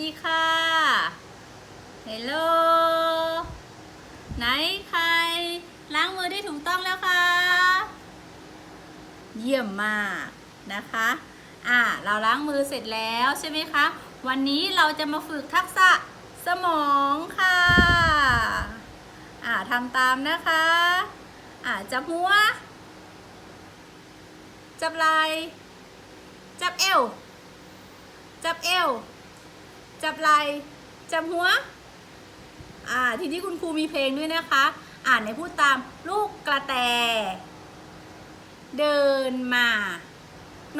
ดีค่ะ เฮลโล ไหนใคร ล้างมือได้ถูกต้องแล้วคะเยี่ยมมากนะคะ อ่า เราล้างมือเสร็จแล้วใช่ไหมคะ วันนี้เราจะมาฝึกทักษะสมองค่ะ อ่าทำตามนะคะ อ่าจับหัว จับไหล่จับเอว จับเอว จับไหล่จับหัว อ่า ทีนี้คุณครูมีเพลงด้วยนะคะ อ่านในพูดตามลูกกระแต เดินมา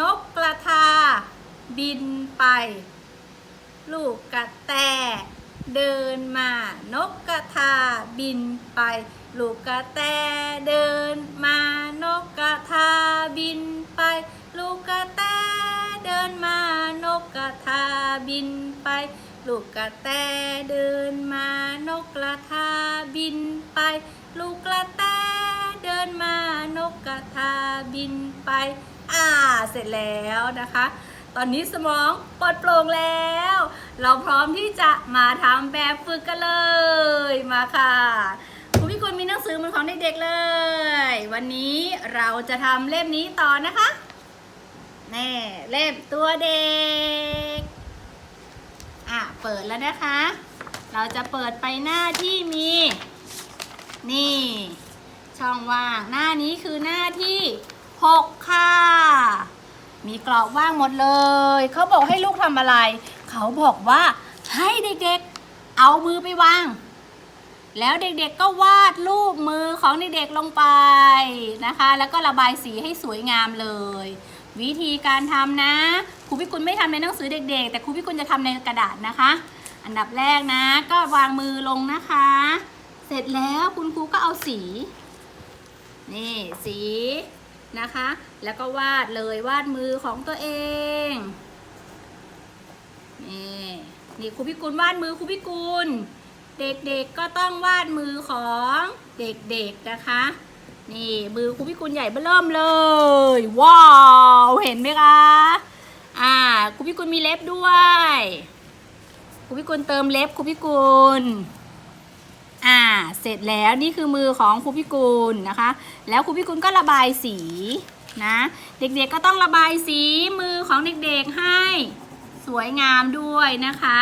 นกกระทา บินไป ลูกกระแต เดินมา นกกระทา บินไป ลูกกระแต เดินมา นกกระทา บิน ระทาบินไป ลูกกระแตเดินมานกกระทาบินไป ลูกกระแตเดินมานกกระทาบินไป อ่า เสร็จแล้วนะคะ ตอนนี้สมองปลอดโปร่งแล้ว เราพร้อมที่จะมาทำแบบฝึกกันเลย มาค่ะคุณพี่คุณมีหนังสือเหมือนของเด็กๆเลย วันนี้เราจะทำเล่มนี้ต่อนะคะ แน่ เล่มตัวเด็ก เปิดแล้วนะคะ เราจะเปิดไปหน้าที่มี นี่ ช่องว่างหน้านี้คือหน้าที่ 6 ค่ะ มีกรอบว่างหมดเลย เขาบอกให้ลูกทำอะไร เขาบอกว่าให้เด็กๆ เอามือไปวาง แล้วเด็กๆก็วาดรูปมือของเด็กๆลงไปนะคะ แล้วก็ระบายสีให้สวยงามเลย วิธีการทำนะครูพิกุลไม่ทำในหนังสือเด็ก ๆ แต่ครูพิกุลจะทำในกระดาษนะคะ อันดับแรกนะ ก็วางมือลงนะคะ เสร็จแล้วคุณครูก็เอาสี นี่สีนะคะ แล้วก็วาดเลยวาดมือของตัวเอง นี่นี่ครูพิกุลวาดมือครูพิกุล เด็กๆก็ต้องวาดมือของเด็กๆนะคะ นี่มือครูพิกุลใหญ่เบ้อเริ่มเลย ว้าว เห็นไหมคะ อ่าครูพิกุลมีเล็บด้วยครูพิกุลเติมเล็บครูพิกุลอ่า เสร็จแล้วนี่คือมือของครูพิกุลนะคะ แล้วครูพิกุลก็ระบายสีนะ เด็กๆก็ต้องระบายสีมือของเด็กๆให้สวยงามด้วยนะคะ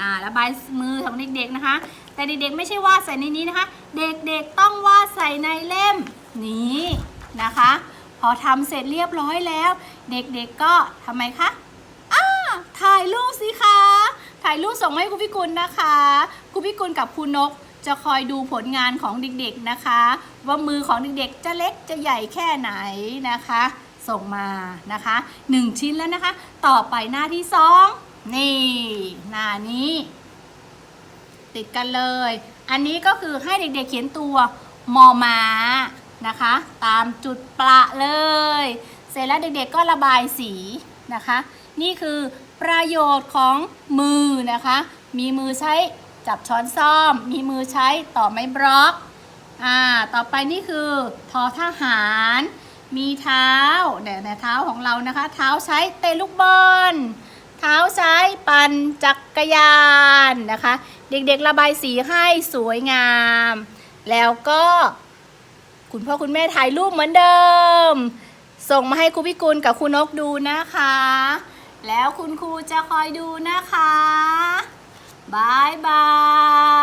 อ่า ระบายมือของเด็กๆนะคะ แต่เด็กๆไม่ใช่วาดใส่ในนี้นะคะ เด็กๆต้องวาดใส่ในเล่มนี้นะคะ พอทำเสร็จเรียบร้อยแล้ว เด็กๆก็ทำไมคะอ่าถ่ายรูปสิคะ ถ่ายรูปส่งให้ครูพิกุลนะคะครูพิกุลกับครูนกจะคอยดูผลงานของเด็กๆนะคะ ว่ามือของเด็กๆจะเล็กจะใหญ่แค่ไหนนะคะ ส่งมานะคะหนึ่งชิ้นแล้วนะคะ ต่อไปหน้าที่สองนี่ หน้านี้ ติดกันเลย อันนี้ก็คือให้เด็กๆเขียนตัวมอมานะคะ ตามจุดประเลย เสร็จแล้วเด็กๆก็ระบายสีนะคะ นี่คือประโยชน์ของมือนะคะ มีมือใช้จับช้อนซ่อม มีมือใช้ต่อไม้บล็อกอ่าต่อไปนี่คือทอทหาร มีเท้าเนี่ยเนี่ยเท้าของเรานะคะ เท้าใช้เตะลูกบอล เท้าใช้ปั่นจักรยานนะคะ เด็กๆระบายสีให้สวยงาม แล้วก็คุณพ่อคุณแม่ถ่ายรูปเหมือนเดิม ส่งมาให้ครูพิกุลกับครูนกดูนะคะ แล้วคุณครูจะคอยดูนะคะบายบาย